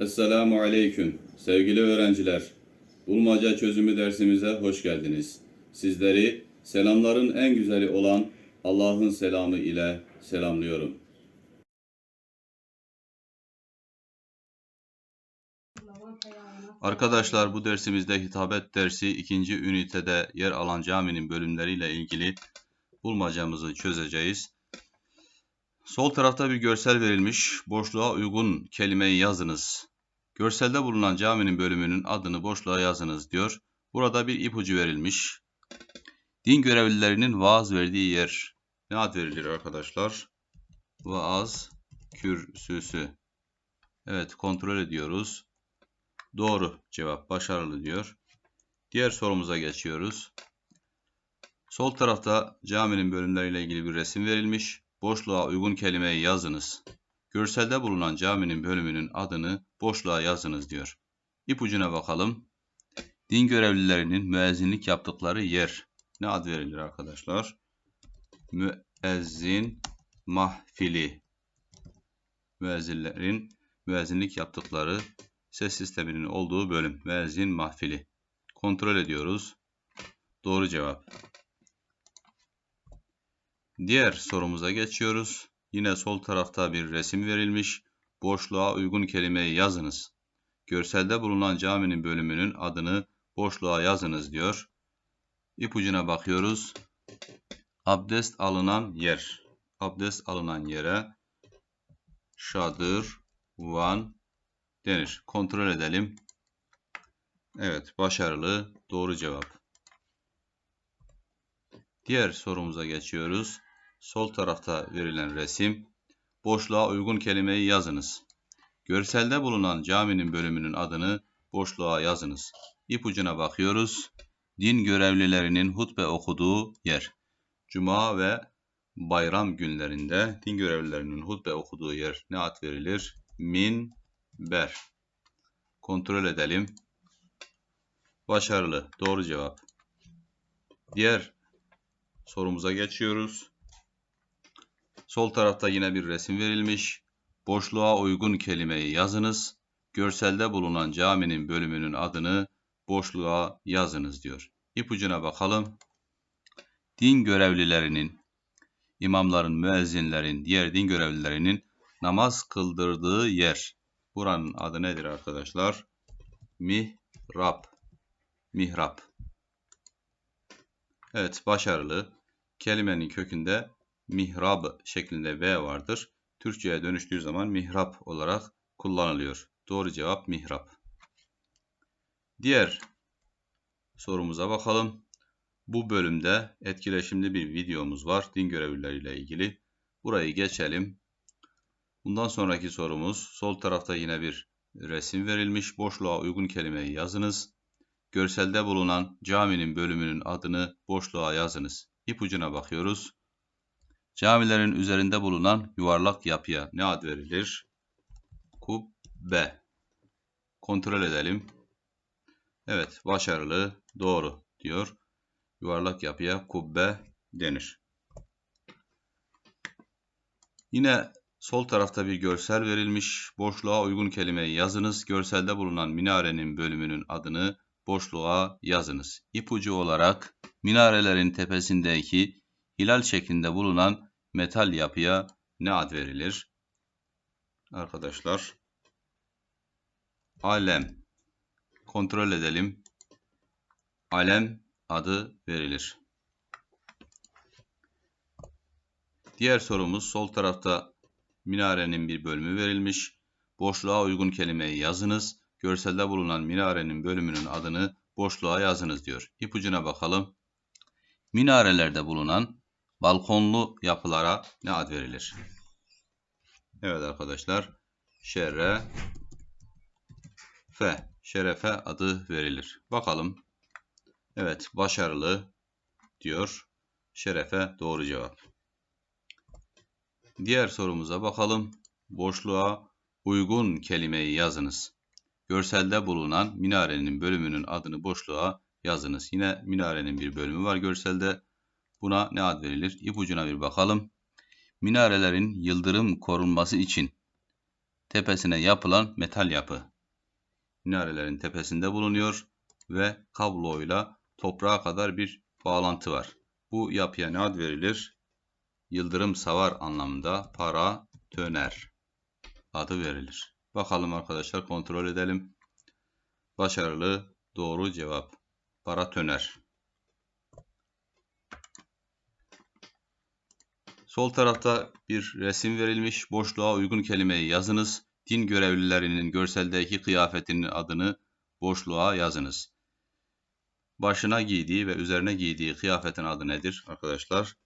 Esselamu Aleyküm. Sevgili öğrenciler, Bulmaca çözümü dersimize hoş geldiniz. Sizleri selamların en güzeli olan Allah'ın selamı ile selamlıyorum. Arkadaşlar bu dersimizde hitabet dersi ikinci ünitede yer alan caminin bölümleriyle ilgili bulmacamızı çözeceğiz. Sol tarafta bir görsel verilmiş. Boşluğa uygun kelimeyi yazınız. Görselde bulunan caminin bölümünün adını boşluğa yazınız diyor. Burada bir ipucu verilmiş. Din görevlilerinin vaaz verdiği yer. Ne ad verilir arkadaşlar? Vaaz kürsüsü. Evet kontrol ediyoruz. Doğru cevap başarılı diyor. Diğer sorumuza geçiyoruz. Sol tarafta caminin bölümleriyle ilgili bir resim verilmiş. Boşluğa uygun kelimeyi yazınız. Görselde bulunan caminin bölümünün adını boşluğa yazınız diyor. İpucuna bakalım. Din görevlilerinin müezzinlik yaptıkları yer. Ne ad verilir arkadaşlar? Müezzin mahfili. Müezzinlerin müezzinlik yaptıkları ses sisteminin olduğu bölüm. Müezzin mahfili. Kontrol ediyoruz. Doğru cevap. Diğer sorumuza geçiyoruz. Yine sol tarafta bir resim verilmiş. Boşluğa uygun kelimeyi yazınız. Görselde bulunan caminin bölümünün adını boşluğa yazınız diyor. İpucuna bakıyoruz. Abdest alınan yer. Abdest alınan yere şadır, van denir. Kontrol edelim. Evet, başarılı, doğru cevap. Diğer sorumuza geçiyoruz. Sol tarafta verilen resim. Boşluğa uygun kelimeyi yazınız. Görselde bulunan caminin bölümünün adını boşluğa yazınız. İpucuna bakıyoruz. Din görevlilerinin hutbe okuduğu yer. Cuma ve bayram günlerinde din görevlilerinin hutbe okuduğu yer ne ad verilir? Minber. Kontrol edelim. Başarılı. Doğru cevap. Diğer sorumuza geçiyoruz. Sol tarafta yine bir resim verilmiş. Boşluğa uygun kelimeyi yazınız. Görselde bulunan caminin bölümünün adını boşluğa yazınız diyor. İpucuna bakalım. Din görevlilerinin, imamların, müezzinlerin, diğer din görevlilerinin namaz kıldırdığı yer. Buranın adı nedir arkadaşlar? Mihrap. Mihrap. Evet, başarılı. Kelimenin kökünde mihrab şeklinde V vardır. Türkçe'ye dönüştüğü zaman mihrap olarak kullanılıyor. Doğru cevap mihrap. Diğer sorumuza bakalım. Bu bölümde etkileşimli bir videomuz var din görevlileriyle ilgili. Burayı geçelim. Bundan sonraki sorumuz sol tarafta yine bir resim verilmiş. Boşluğa uygun kelimeyi yazınız. Görselde bulunan caminin bölümünün adını boşluğa yazınız. İpucuna bakıyoruz. Camilerin üzerinde bulunan yuvarlak yapıya ne ad verilir? Kubbe. Kontrol edelim. Evet, başarılı, doğru diyor. Yuvarlak yapıya kubbe denir. Yine sol tarafta bir görsel verilmiş. Boşluğa uygun kelimeyi yazınız. Görselde bulunan minarenin bölümünün adını boşluğa yazınız. İpucu olarak minarelerin tepesindeki hilal şeklinde bulunan metal yapıya ne ad verilir? Arkadaşlar alem kontrol edelim. Alem adı verilir. Diğer sorumuz sol tarafta minarenin bir bölümü verilmiş. Boşluğa uygun kelimeyi yazınız. Görselde bulunan minarenin bölümünün adını boşluğa yazınız diyor. İpucuna bakalım. Minarelerde bulunan balkonlu yapılara ne ad verilir? Evet arkadaşlar. Şerefe. Şerefe adı verilir. Bakalım. Evet başarılı diyor. Şerefe doğru cevap. Diğer sorumuza bakalım. Boşluğa uygun kelimeyi yazınız. Görselde bulunan minarenin bölümünün adını boşluğa yazınız. Yine minarenin bir bölümü var görselde. Buna ne ad verilir? İpucuna bir bakalım. Minarelerin yıldırım korunması için tepesine yapılan metal yapı. Minarelerin tepesinde bulunuyor ve kabloyla toprağa kadar bir bağlantı var. Bu yapıya ne ad verilir? Yıldırım savar anlamında para töner adı verilir. Bakalım arkadaşlar kontrol edelim. Başarılı doğru cevap. Paratöner. Sol tarafta bir resim verilmiş. Boşluğa uygun kelimeyi yazınız. Din görevlilerinin görseldeki kıyafetinin adını boşluğa yazınız. Başına giydiği ve üzerine giydiği kıyafetin adı nedir arkadaşlar?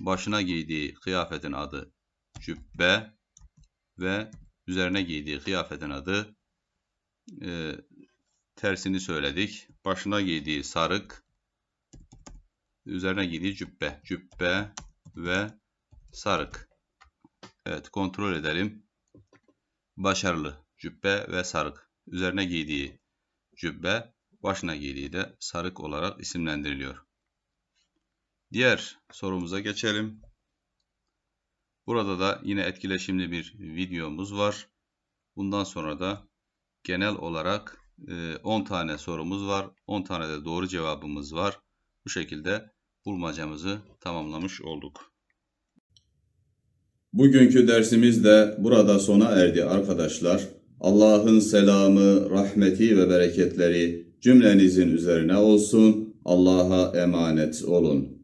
Başına giydiği kıyafetin adı cübbe ve üzerine giydiği kıyafetin adı e, tersini söyledik. Başına giydiği sarık, üzerine giydiği cübbe, cübbe ve sarık. Evet kontrol edelim. Başarılı cübbe ve sarık. Üzerine giydiği cübbe, başına giydiği de sarık olarak isimlendiriliyor. Diğer sorumuza geçelim. Burada da yine etkileşimli bir videomuz var. Bundan sonra da genel olarak e, 10 tane sorumuz var. 10 tane de doğru cevabımız var. Bu şekilde bulmacamızı tamamlamış olduk. Bugünkü dersimiz de burada sona erdi arkadaşlar. Allah'ın selamı, rahmeti ve bereketleri cümlenizin üzerine olsun. Allah'a emanet olun.